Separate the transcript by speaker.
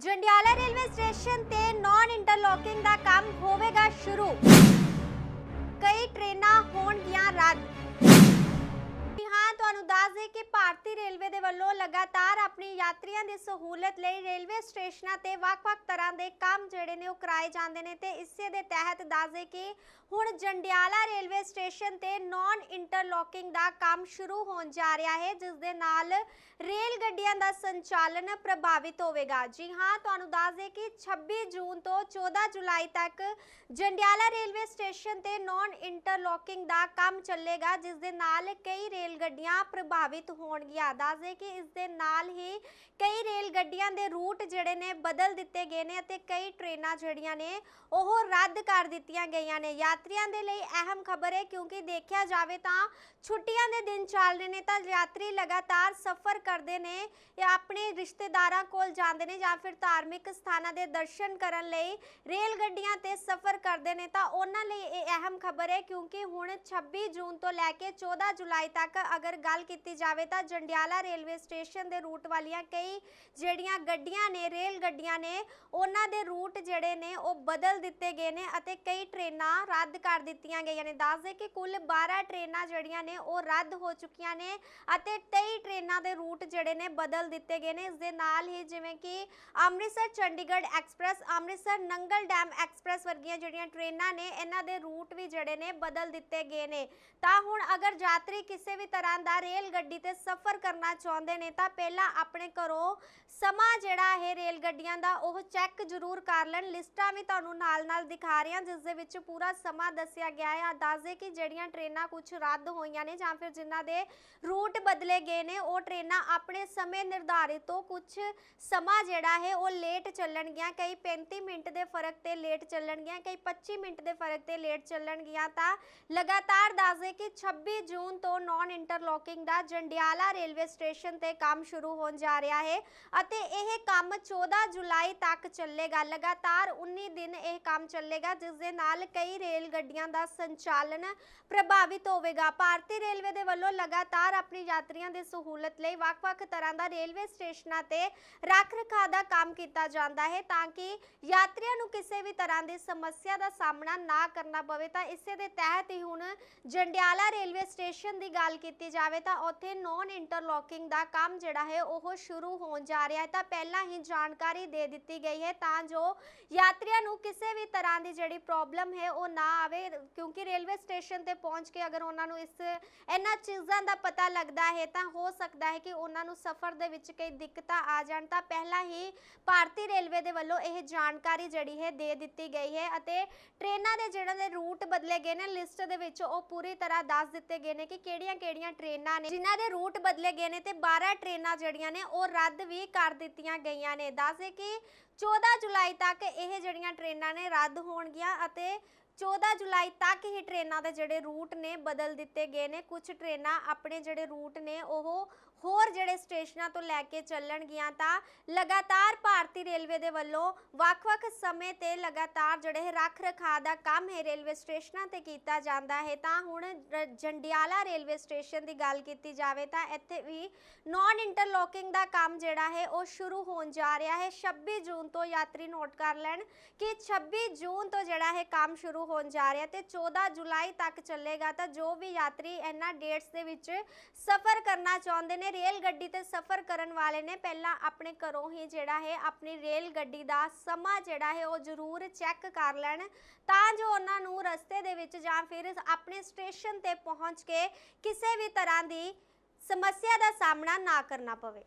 Speaker 1: Jandiala railway station ਤੇ naan interlocking ਦਾ ਕੰਮ ਹੋਵੇਗਾ ਸ਼ੁਰੂ। ਕਈ ਟ੍ਰੇਨਾਂ ਹੋਣਗੀਆਂ ਰੱਦ। ਹਾਂ, ਤੁਹਾਨੂੰ ਦੱਸ ਦੇ ਕਿ ਭਾਰਤੀ ਰੇਲਵੇ ਦੇ ਵੱਲੋਂ ਲਗਾਤਾਰ ਆਪਣੀ ਯਾਤਰੀਆਂ ਦੀ ਸਹੂਲਤ ਲਈ ਰੇਲਵੇ ਸਟੇਸ਼ਨਾਂ ਤੇ ਵੱਖ-ਵੱਖ ਤਰ੍ਹਾਂ ਦੇ ਕੰਮ ਜਿਹੜੇ ਨੇ ਉਹ ਕਰਾਏ ਜਾਂਦੇ ਨੇ ਤੇ ਇਸੇ ਦੇ ਤਹਿਤ ਦੱਸਦੇ ਕਿ ਹੁਣ ਜੰਡਿਆਲਾ ਰੇਲਵੇ ਸਟੇਸ਼ਨ ਤੇ ਨਾਨ ਇੰਟਰਲੋਕਿੰਗ ਦਾ ਕੰਮ ਸ਼ੁਰੂ ਹੋਣ ਜਾ ਰਿਹਾ ਹੈ, ਜਿਸ ਦੇ ਨਾਲ ਰੇਲ ਗੱਡੀਆਂ ਦਾ ਸੰਚਾਲਨ ਪ੍ਰਭਾਵਿਤ ਹੋਵੇਗਾ। ਜੀ ਹਾਂ, ਤੁਹਾਨੂੰ ਦੱਸਦੇ ਕਿ 26 ਜੂਨ ਤੋਂ 14 ਜੁਲਾਈ ਤੱਕ ਜੰਡਿਆਲਾ ਰੇਲਵੇ ਸਟੇਸ਼ਨ ਤੇ ਨਾਨ ਇੰਟਰਲੋਕਿੰਗ ਦਾ ਕੰਮ ਚੱਲੇਗਾ, ਜਿਸ ਦੇ ਨਾਲ ਕਈ ਰੇਲ ਗੱਡੀਆਂ ਪ੍ਰਭਾਵਿਤ ਹੋਣਗੀਆਂ। ਦੱਸਦੇ ਕਿ ਇਸ ਦੇ ਨਾਲ ਹੀ ਕਈ ਰੇਲ ਗੱਡੀਆਂ ਦੇ ਰੂਟ ਜਿਹੜੇ ਨੇ ਬਦਲ ਦਿੱਤੇ ਗਏ ਨੇ ਅਤੇ ਕਈ ਟ੍ਰੇਨਾਂ ਜਿਹੜੀਆਂ ਨੇ ਉਹ ਰੱਦ ਕਰ ਦਿੱਤੀਆਂ ਗਈਆਂ ਨੇ। ਯਾਤਰੀਆਂ ਦੇ ਲਈ ਅਹਿਮ ਖਬਰ ਹੈ ਕਿਉਂਕਿ ਦੇਖਿਆ ਜਾਵੇ ਤਾਂ ਛੁੱਟੀਆਂ ਦੇ ਦਿਨ ਚੱਲ ਰਹੇ ਨੇ ਤਾਂ ਯਾਤਰੀ ਲਗਾਤਾਰ ਸਫ਼ਰ ਕਰਦੇ ਨੇ ਜਾਂ ਆਪਣੇ ਰਿਸ਼ਤੇਦਾਰਾਂ ਕੋਲ ਜਾਂਦੇ ਨੇ ਜਾਂ ਫਿਰ ਧਾਰਮਿਕ ਸਥਾਨਾਂ ਦੇ ਦਰਸ਼ਨ ਕਰਨ ਲਈ ਰੇਲ ਗੱਡੀਆਂ ਤੇ ਸਫ਼ਰ ਕਰਦੇ ਨੇ। ਤਾਂ ਉਹਨਾਂ ਲਈ ਇਹ ਅਹਿਮ ਖਬਰ ਹੈ ਕਿਉਂਕਿ ਹੁਣ 26 ਜੂਨ ਤੋਂ ਲੈ ਕੇ 14 ਜੁਲਾਈ ਤੱਕ ਅਗਰ ਗੱਲ ਕੀਤੀ ਜਾਵੇ ਤਾਂ ਜੰਡਿਆਲਾ ਰੇਲਵੇ ਸਟੇਸ਼ਨ ਦੇ ਰੂਟ ਵਾਲੀਆਂ ਕਈ ਜਿਹੜੀਆਂ ਗੱਡੀਆਂ ਨੇ, ਰੇਲ ਗੱਡੀਆਂ ਨੇ, ਉਹਨਾਂ ਦੇ ਰੂਟ ਜਿਹੜੇ ਨੇ, ਉਹ ਬਦਲ ਦਿੱਤੇ ਗਏ ਨੇ ਅਤੇ ਕਈ ਟ੍ਰੇਨਾਂ ਰੱਦ ਕਰ ਦਿੱਤੀਆਂ ਗਈਆਂ ਨੇ। ਦੱਸਦੇ ਕਿ ਕੁੱਲ 12 ਟ੍ਰੇਨਾਂ ਜਿਹੜੀਆਂ ਨੇ, ਉਹ ਰੱਦ ਹੋ ਚੁੱਕੀਆਂ ਨੇ ਅਤੇ 23 ਟ੍ਰੇਨਾਂ ਦੇ ਰੂਟ ਜਿਹੜੇ ਨੇ, ਬਦਲ ਦਿੱਤੇ ਗਏ ਨੇ। ਇਸ ਦੇ ਨਾਲ ਹੀ ਜਿਵੇਂ ਕਿ Amritsar Chandigarh express, Amritsar Nangal dam express ਵਰਗੀਆਂ ਜਿਹੜੀਆਂ ਟ੍ਰੇਨਾਂ ਨੇ, ਇਹਨਾਂ ਦੇ ਰੂਟ ਵੀ ਜਿਹੜੇ ਨੇ, ਬਦਲ ਦਿੱਤੇ ਗਏ ਨੇ। ਤਾਂ ਹੁਣ ਅਗਰ ਯਾਤਰੀ ਕਿਸੇ ਵੀ ਤਰ੍ਹਾਂ ਦਾ ਰੇਲ ਗੱਡੀ ਤੇ ਸਫ਼ਰ ਕਰਨਾ ਚਾਹੁੰਦੇ ਨੇ, ਤਾਂ ਪਹਿਲਾਂ ਆਪਣੇ ਘਰੋਂ ਸਮਾਂ ਜਿਹੜਾ ਇਹ ਰੇਲ ਗੱਡੀਆਂ ਦਾ, ਉਹ ਚੈੱਕ ਜ਼ਰੂਰ ਕਰ ਲੈਣ। ਲਿਸਟਾਂ ਵੀ ਤੁਹਾਨੂੰ ਨਾਲ-ਨਾਲ ਦਿਖਾ ਰਹੇ ਹਾਂ, ਜਿਸ ਦੇ ਵਿੱਚ ਪੂਰਾ ਸਮਾਂ ਦੱਸਿਆ ਗਿਆ ਹੈ। ਦੱਸਦੇ ਕਿ ਜਿਹੜੀਆਂ ਟ੍ਰੇਨਾਂ ਕੁਝ ਰੱਦ ਹੋਈਆਂ ਨੇ ਜਾਂ ਫਿਰ ਜਿਨ੍ਹਾਂ ਦੇ ਰੂਟ ਬਦਲੇ ਗਏ ਨੇ, ਉਹ ਟ੍ਰੇਨਾਂ ਆਪਣੇ ਸਮੇਂ ਨਿਰਧਾਰਿਤ ਤੋਂ ਕੁਝ ਸਮਾਂ ਜਿਹੜਾ ਹੈ, ਉਹ ਲੇਟ ਚੱਲਣਗੀਆਂ। ਕਈ 35 ਮਿੰਟ ਦੇ ਫ਼ਰਕ ਤੇ ਲੇਟ ਚੱਲਣਗੀਆਂ, ਕਈ 25 ਮਿੰਟ ਦੇ ਫ਼ਰਕ ਤੇ ਲੇਟ ਚੱਲਣਗੀਆਂ। ਤਾਂ ਲਗਾਤਾਰ ਦੱਸਦੇ ਕਿ 26 ਜੂਨ ਤੋਂ ਨਾਨ ਇੰਟਰਲੋਕਿੰਗ ਦਾ ਜੰਡਿਆਲਾ ਰੇਲ ਰੇਲਵੇ ਸਟੇਸ਼ਨ ਤੇ ਕੰਮ ਸ਼ੁਰੂ ਹੋਣ ਜਾ ਰਿਹਾ ਹੈ ਅਤੇ ਇਹ ਕੰਮ 14 ਜੁਲਾਈ ਤੱਕ ਚੱਲੇਗਾ। ਲਗਾਤਾਰ 19 ਦਿਨ ਇਹ ਕੰਮ ਚੱਲੇਗਾ, ਜਿਸ ਦੇ ਨਾਲ ਕਈ ਰੇਲ ਗੱਡੀਆਂ ਦਾ ਸੰਚਾਲਨ ਪ੍ਰਭਾਵਿਤ ਹੋਵੇਗਾ। ਭਾਰਤੀ ਰੇਲਵੇ ਦੇ ਵੱਲੋਂ ਲਗਾਤਾਰ ਆਪਣੀ ਯਾਤਰੀਆਂ ਦੀ ਸਹੂਲਤ ਲਈ ਵੱਖ-ਵੱਖ ਤਰ੍ਹਾਂ ਦਾ ਰੇਲਵੇ ਸਟੇਸ਼ਨਾਂ ਤੇ ਰੱਖ ਰਖਾਅ ਦਾ ਕੰਮ ਕੀਤਾ ਜਾਂਦਾ ਹੈ, ਤਾਂ ਕਿ ਯਾਤਰੀਆਂ ਨੂੰ ਕਿਸੇ ਵੀ ਤਰ੍ਹਾਂ ਦੀ ਸਮੱਸਿਆ ਦਾ ਸਾਹਮਣਾ ਨਾ ਕਰਨਾ ਪਵੇ। ਤਾਂ ਇਸੇ ਦੇ ਤਹਿਤ ਹੀ ਹੁਣ ਜੰਡਿਆਲਾ ਰੇਲਵੇ ਸਟੇਸ਼ਨ ਦੀ ਗੱਲ ਕੀਤੀ ਜਾਵੇ, ਤਾਂ ਉੱਥੇ ਨੌਨ ਇੰਟਰਲੋਕਿੰਗ ਦਾ ਕੰਮ ਜਿਹੜਾ ਹੈ ਉਹ ਸ਼ੁਰੂ ਹੋਣ ਜਾ ਰਿਹਾ ਹੈ। ਤਾਂ ਪਹਿਲਾਂ ਹੀ ਜਾਣਕਾਰੀ ਦੇ ਦਿੱਤੀ ਗਈ ਹੈ ਤਾਂ ਜੋ ਯਾਤਰੀਆਂ ਨੂੰ ਕਿਸੇ ਵੀ ਤਰ੍ਹਾਂ ਦੀ ਜਿਹੜੀ ਪ੍ਰੋਬਲਮ ਹੈ ਉਹ ਨਾ ਆਵੇ, ਕਿਉਂਕਿ ਰੇਲਵੇ ਸਟੇਸ਼ਨ ਤੇ ਪਹੁੰਚ ਕੇ ਅਗਰ ਉਹਨਾਂ ਨੂੰ ਇਸ ਇਹਨਾਂ ਚੀਜ਼ਾਂ ਦਾ ਪਤਾ ਲੱਗਦਾ ਹੈ ਤਾਂ ਹੋ ਸਕਦਾ ਹੈ ਕਿ ਉਹਨਾਂ ਨੂੰ ਸਫ਼ਰ ਦੇ ਵਿੱਚ ਕਈ ਦਿੱਕਤਾਂ ਆ ਜਾਣ। ਤਾਂ ਪਹਿਲਾਂ ਹੀ ਭਾਰਤੀ ਰੇਲਵੇ ਦੇ ਵੱਲੋਂ ਇਹ ਜਾਣਕਾਰੀ ਜਿਹੜੀ ਹੈ ਦੇ ਦਿੱਤੀ ਗਈ ਹੈ ਅਤੇ ਟ੍ਰੇਨਾਂ ਦੇ ਜਿਹੜੇ ਦੇ ਰੂਟ ਬਦਲੇ ਗਏ ਨੇ ਲਿਸਟ ਦੇ ਵਿੱਚ ਉਹ ਪੂਰੀ ਤਰ੍ਹਾਂ ਦੱਸ ਦਿੱਤੇ ਗਏ ਨੇ ਕਿ ਕਿਹੜੀਆਂ-ਕਿਹੜੀਆਂ ਟ੍ਰੇਨਾਂ ਨੇ ਜਿਨ੍ਹਾਂ ਦੇ ਰੂਟ ਬਦਲੇ ਗਏ ਨੇ ਤੇ 12 ਟ੍ਰੇਨਾਂ ਜਿਹੜੀਆਂ ਨੇ ਉਹ ਰੱਦ ਵੀ ਕਰ ਦਿੱਤੀਆਂ ਗਈਆਂ ਨੇ। ਦੱਸਦੇ ਕਿ 14 ਜੁਲਾਈ ਤੱਕ ਇਹ ਜਿਹੜੀਆਂ ਟ੍ਰੇਨਾਂ ਨੇ ਰੱਦ ਹੋਣਗੀਆਂ ਅਤੇ 14 ਜੁਲਾਈ ਤੱਕ ਹੀ ਟ੍ਰੇਨਾਂ ਦੇ ਜਿਹੜੇ ਰੂਟ ਨੇ ਬਦਲ ਦਿੱਤੇ ਗਏ ਨੇ। ਕੁਝ ਟ੍ਰੇਨਾਂ ਆਪਣੇ ਜਿਹੜੇ ਰੂਟ ਨੇ, ਉਹ ਹੋਰ ਜਿਹੜੇ ਸਟੇਸ਼ਨਾਂ ਤੋਂ ਲੈ ਕੇ ਚੱਲਣਗੀਆਂ ਤਾਂ ਲਗਾਤਾਰ ਭਾਰਤੀ ਰੇਲਵੇ ਦੇ ਵੱਲੋਂ ਵੱਖ-ਵੱਖ ਸਮੇਂ ਤੇ ਲਗਾਤਾਰ ਜਿਹੜੇ ਰੱਖ ਰਖਾਅ ਦਾ ਕੰਮ ਹੈ ਰੇਲਵੇ ਸਟੇਸ਼ਨਾਂ ਤੇ ਕੀਤਾ ਜਾਂਦਾ ਹੈ। ਤਾਂ ਹੁਣ ਜੰਡਿਆਲਾ ਰੇਲਵੇ ਸਟੇਸ਼ਨ ਦੀ ਗੱਲ ਕੀਤੀ ਜਾਵੇ ਤਾਂ ਇੱਥੇ ਵੀ ਨਾਨ ਇੰਟਰਲੋਕਿੰਗ ਦਾ ਕੰਮ ਜਿਹੜਾ ਹੈ, ਉਹ ਸ਼ੁਰੂ ਹੋਣ ਜਾ ਰਿਹਾ ਹੈ। 26 ਜੂਨ ਤੋਂ ਯਾਤਰੀ ਨੋਟ ਕਰ ਲੈਣ ਕਿ 26 ਜੂਨ ਤੋਂ ਜਿਹੜਾ ਹੈ ਕੰਮ ਸ਼ੁਰੂ ਹੋਣ ਜਾ ਰਿਹਾ ਤੇ 14 ਜੁਲਾਈ ਤੱਕ ਚੱਲੇਗਾ ਤਾਂ ਜੋ ਵੀ ਯਾਤਰੀ ਇਹਨਾਂ ਡੇਟਸ ਦੇ ਵਿੱਚ ਸਫ਼ਰ ਕਰਨਾ ਚਾਹੁੰਦੇ ਨੇ, ਰੇਲ ਗੱਡੀ ਤੇ ਸਫ਼ਰ ਕਰਨ ਵਾਲੇ ਨੇ। ਪਹਿਲਾਂ ਆਪਣੇ ਘਰੋਂ ਹੀ ਜਿਹੜਾ ਹੈ, ਆਪਣੀ ਰੇਲ ਗੱਡੀ ਦਾ ਸਮਾਂ ਜਿਹੜਾ ਹੈ, ਉਹ ਜ਼ਰੂਰ ਚੈੱਕ ਕਰ ਲੈਣ। ਤਾਂ ਜੋ ਉਹਨਾਂ ਨੂੰ ਰਸਤੇ ਦੇ ਵਿੱਚ ਜਾਂ ਫਿਰ ਆਪਣੇ ਸਟੇਸ਼ਨ ਤੇ ਪਹੁੰਚ ਕੇ ਕਿਸੇ ਵੀ ਤਰ੍ਹਾਂ ਦੀ ਸਮੱਸਿਆ ਦਾ ਸਾਹਮਣਾ ਨਾ ਕਰਨਾ ਪਵੇ।